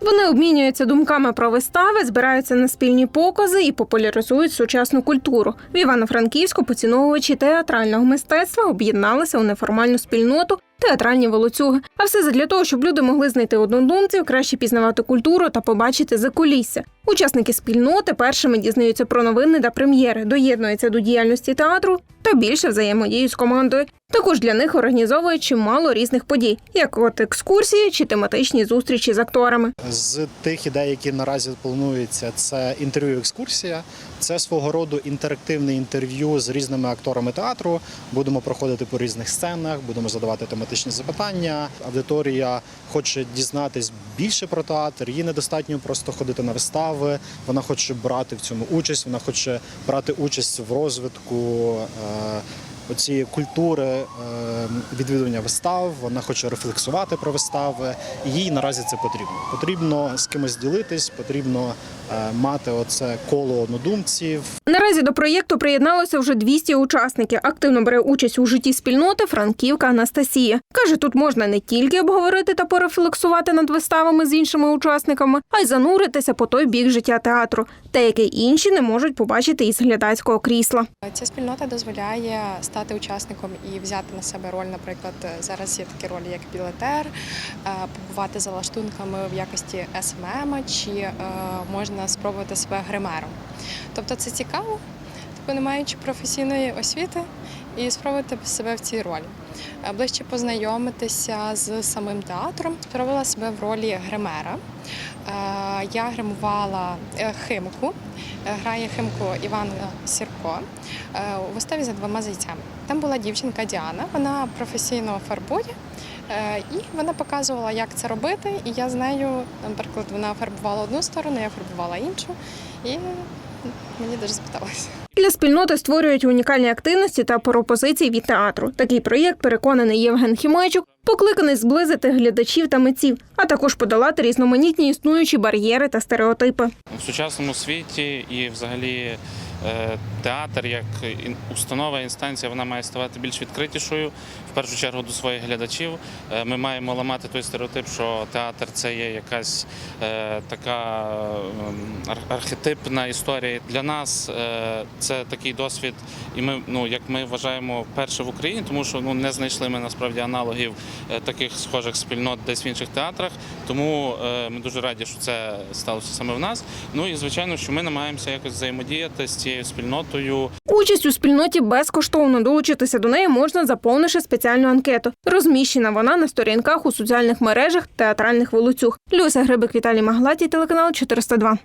Вони обмінюються думками про вистави, збираються на спільні покази і популяризують сучасну культуру. В Івано-Франківську поціновувачі театрального мистецтва об'єдналися у неформальну спільноту. Театральні волоцюги, а все задля того, щоб люди могли знайти однодумців, краще пізнавати культуру та побачити закулісся. Учасники спільноти першими дізнаються про новини та прем'єри, доєднуються до діяльності театру та більше взаємодіють з командою. Також для них організовують чимало різних подій, як от екскурсії чи тематичні зустрічі з акторами. З тих ідей, які наразі плануються, це інтерв'ю екскурсія. Це свого роду інтерактивне інтерв'ю з різними акторами театру. Будемо проходити по різних сценах, будемо задавати тематичні запитання. Аудиторія хоче дізнатись більше про театр. Їй недостатньо просто ходити на вистави. Вона хоче брати в цьому участь. Вона хоче брати участь в розвитку. Оцієї культури е, відвідування вистав, вона хоче рефлексувати про вистави. І їй наразі це потрібно. Потрібно з кимось ділитись, потрібно е, мати оце коло однодумців, Наразі до проєкту приєдналося вже 200 учасників. Активно бере участь у житті спільноти Франківка Анастасія. Каже, тут можна не тільки обговорити та порефлексувати над виставами з іншими учасниками, а й зануритися по той бік життя театру, те, яке інші не можуть побачити із глядацького крісла. Ця спільнота дозволяє стати учасником і взяти на себе роль. Наприклад, зараз є такі ролі, як білетер, е, побувати за лаштунками в якості СММ, чи е, можна спробувати себе гримером. Тобто це цікаво, типу не маючи професійної освіти, і спробувати себе в цій ролі. Е, Ближче познайомитися з самим театром. Спробувала себе в ролі гримера. Е, Я гримувала е, химку. Грає химку Іван Сірко у виставі за двома зайцями. Там була дівчинка Діана, вона професійно фарбує. І вона показувала, як це робити. І я з нею, наприклад, вона фарбувала одну сторону, я фарбувала іншу, і мені дуже сподобалося. Для спільноти створюють унікальні активності та пропозиції від театру. Такий проєкт, переконаний Євген Хімайчук, покликаний зблизити глядачів та митців, а також подолати різноманітні існуючі бар'єри та стереотипи. в сучасному світі і взагалі е, театр як установа, інстанція, вона має ставати більш відкритішою. В першу чергу до своїх глядачів. Е, Ми маємо ламати той стереотип, що театр це є якась е, така ем, архетипна історія. Для нас це такий досвід, і ми, ну як ми вважаємо, перше в Україні, тому що ну не знайшли ми насправді аналогів таких схожих спільнот десь в інших театрах. Тому е, ми дуже раді, що це сталося саме в нас. Ну і звичайно, що ми намагаємося якось взаємодіяти з цією спільнотою. Участь у спільноті безкоштовно долучитися до неї можна, заповнивши спеціальну анкету. Розміщена вона на сторінках у соціальних мережах театральних волоцюг. Люся Грибик, Віталій Маглаті, телеканал 402.